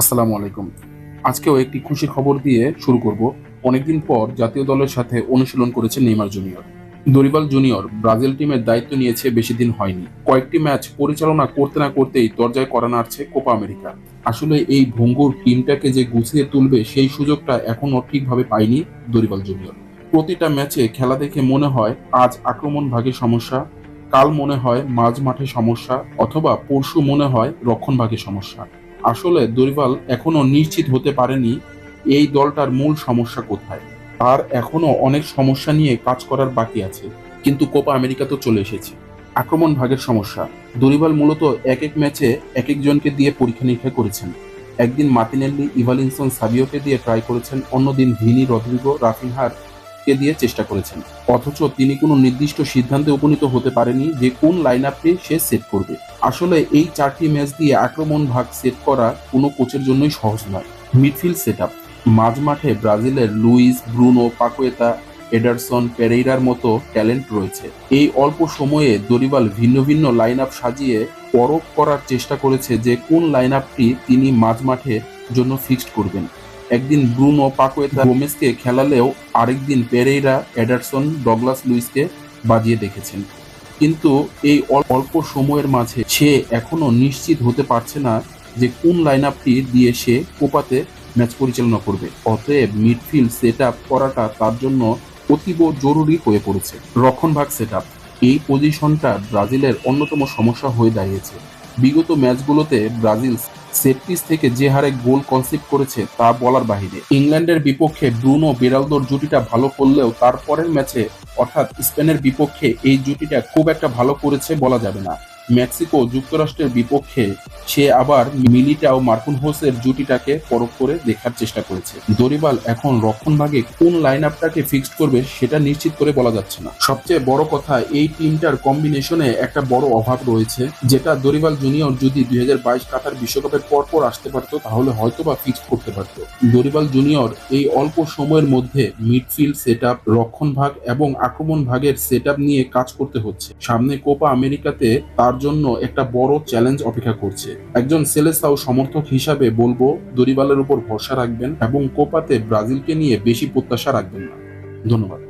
আসসালামু আলাইকুম। আজকেও একটি খুশির খবর দিয়ে শুরু করব। অনেকদিন পর জাতীয় দলের সাথে অনুশীলন করেছে Neymar junior. Dorival junior Brazil টিমের দায়িত্ব নিয়েছে বেশি দিন হয়নি। কয়েকটি ম্যাচ পরিচালনা করতে না করতেই দরজায় করা নাড়ছে কোপা আমেরিকা। আসলে এই ভঙ্গুর টিমটাকে যে গুছিয়ে তুলবে সেই সুযোগটা এখনও ঠিকভাবে পায়নি দরিবাল জুনিয়র। প্রতিটা ম্যাচে খেলা দেখে মনে হয় আজ আক্রমণ ভাগে সমস্যা, কাল মনে হয় মাঝ মাঠে সমস্যা, অথবা পরশু মনে হয় রক্ষণ ভাগে সমস্যা। আসলে দরিবাল এখনও নিশ্চিত হতে পারেনি এই দলটার মূল সমস্যা কোথায়। আর এখনও অনেক সমস্যা নিয়ে কাজ করার বাকি আছে। কিন্তু কোপা আমেরিকা তো চলে এসেছে। আক্রমণ ভাগের সমস্যা। দরিবাল মূলত এক এক ম্যাচে এক একজনকে দিয়ে পরীক্ষা নিরীক্ষা করেছেন। একদিন মার্টিনেল্লি ইভালিনসন, সাবিওকে দিয়ে ট্রাই করেছেন। অন্যদিন ভিনি, রদ্রিগো, রাফিনহার কে দিয়ে চেষ্টা করেছেন। অথচ তিনি কোনো নির্দিষ্ট সিদ্ধান্তে উপনীত হতে পারেনি যে কোন লাইন আপটি সে সেট করবে। আসলে এই চারটি ম্যাচ দিয়ে আক্রমণ ভাগ সেট করা কোনো কোচের জন্যই সহজ নয়। মিডফিল্ড সেট আপ মাঝ মাঠে ব্রাজিলের লুইস, ব্রুনো, পাকুয়েতা, এডারসন, পেরেইরার মতো ট্যালেন্ট রয়েছে। এই অল্প সময়ে দরিবাল ভিন্ন ভিন্ন লাইন আপ সাজিয়ে পরখ করার চেষ্টা করেছে যে কোন লাইন আপটি তিনি মাঝ মাঠের জন্য ফিক্সড করবেন। একদিন ব্রুনো পাকুয়েতা গোমেসকে খেলালেও আরেকদিন পেরেইরা এডারসন ডগলাস লুইসকে বাজিয়ে দেখেছেন। কিন্তু এই অল্প সময়ের মাঝে সে এখনও নিশ্চিত হতে পারছে না যে কোন লাইন আপটি দিয়ে সে কোপাতে ম্যাচ পরিচালনা করবে। অতএব মিডফিল্ড সেট আপ করাটা তার জন্য অতীব জরুরি হয়ে পড়েছে। রক্ষণভাগ সেট আপ এই পজিশনটা ব্রাজিলের অন্যতম সমস্যা হয়ে দাঁড়িয়েছে। বিগত ম্যাচগুলোতে ব্রাজিল সেট পিস থেকে যে হারে গোল কনসিপ্ট করেছে তা বলার বাহিরে। ইংল্যান্ডের বিপক্ষে ব্রুনো বেরালদোর জুটিটা ভালো করলেও তারপরের ম্যাচে অর্থাৎ স্পেনের বিপক্ষে এই জুটিটা খুব একটা ভালো করেছে বলা যাবে না। মেক্সিকো যুক্তরাষ্ট্রের বিপক্ষে সে আবার মিলিটা ও মার্কুন হোসের জুটিটাকে পরখ করে দেখার চেষ্টা করেছে। দরিবাল এখন রক্ষণভাগে কোন লাইন আপটাকে ফিক্সড করবে সেটা নিশ্চিত করে বলা যাচ্ছে না। সবচেয়ে বড় কথা, এই টিমটার কম্বিনেশনে একটা বড় অভাব রয়েছে, যেটা দরিবাল জুনিয়র যদি দুই কাতার বিশ্বকাপের পর পর আসতে পারতো, তাহলে হয়তো বা ফিক্স করতে পারতো। দরিবাল জুনিয়র এই অল্প সময়ের মধ্যে মিডফিল্ড সেট আপ রক্ষণ ভাগ এবং আক্রমণ ভাগের সেট নিয়ে কাজ করতে হচ্ছে। সামনে কোপা আমেরিকাতে তার জন্য একটা বড় চ্যালেঞ্জ অপেক্ষা করছে। একজন সেলেসাও সমর্থক হিসাবে বলব দরিবালের উপর ভরসা রাখবেন এবং কোপাতে ব্রাজিলকে নিয়ে বেশি প্রত্যাশা রাখবেন না। ধন্যবাদ।